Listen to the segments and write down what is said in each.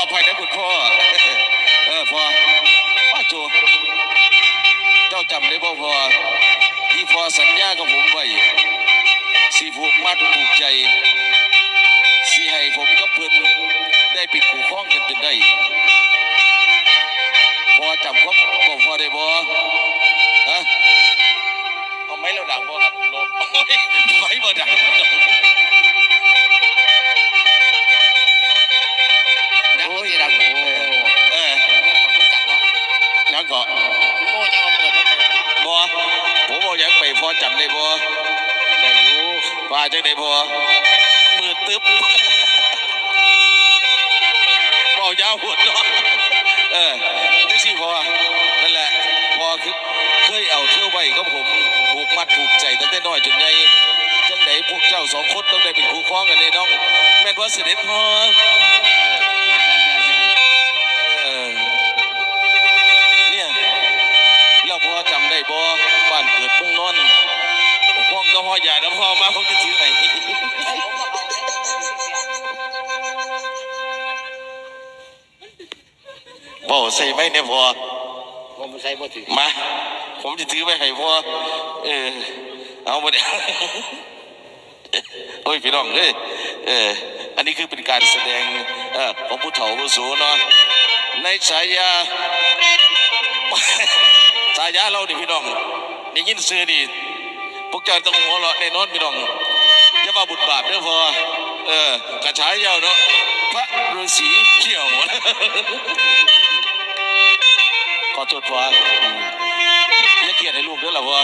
อภัยนะคุณพ่อ เออพ่อพ่อโจเจ้าจำได้บ่พ่อที่พ่อสัญญากับผมไว้สี่ผูกมัดผูกใจสี่ให้ผมกับเพิ่นได้ปิดขู่ข้องกันจนได้พ่อจำครับบ่พ่อได้บ่ฮะเอาไม้เราดังบ่ครับลบไม้บ่ดัง ไปพอจำได้บ่ได้อยู่ว่าจังได้บ่มือตึ๊บบอยาวหัวเนาะเออนี่สิพอนั่นแหละพอคือเคยเอาเที่ยวไว้ก็ผมผูกมัดผูกใจตั้งแต่น้อยจนใหญ่จังไหนพวกเจ้าสองคนต้องได้เป็นคู่ครองกันเลยน้อง แม่นว่าเสด็จพอ อก็พ่อใหญ่แล้วพ่อมาผมจะถือให้บ่ใส่ไหมเนี่ยพ่อผมใส่บ่ถึงมา ผมจะถือไปให้พ่อเออเอามาเนี่ยโอ้ยพี่น้องเอ้ยเอออันนี้คือเป็นการแสดงเอ่อของผู้เฒ่าผู้สูงเนาะในฉายาฉายาเราดิพี่น้องได้ยินซื้อนี่ พวกเจ้าต้องหัวเราะแน่นอนพี่น้องอย่าว่าบุญบาปเด้อพอเออกระฉายยาวเนาะพระฤาษีเขียวขอโทษพ่ออย่าเกลียดให้ลูกเด้อล่ะพ่อ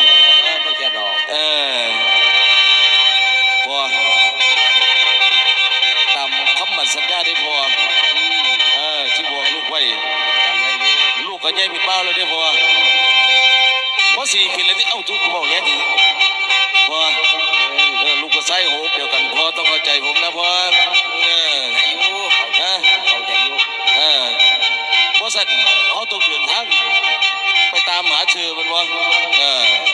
บ่แค่ดอกเออพ่อตามคำมั่นสัญญาได้พ่อเออที่บอกลูกไว้ลูกก็ใหญ่เป็นเป้าแล้วเด้พ่อพ่อสี่ปีแล้วที่เอ้าทุกข์บอกแย่ดี I'm, I tell, but, uh,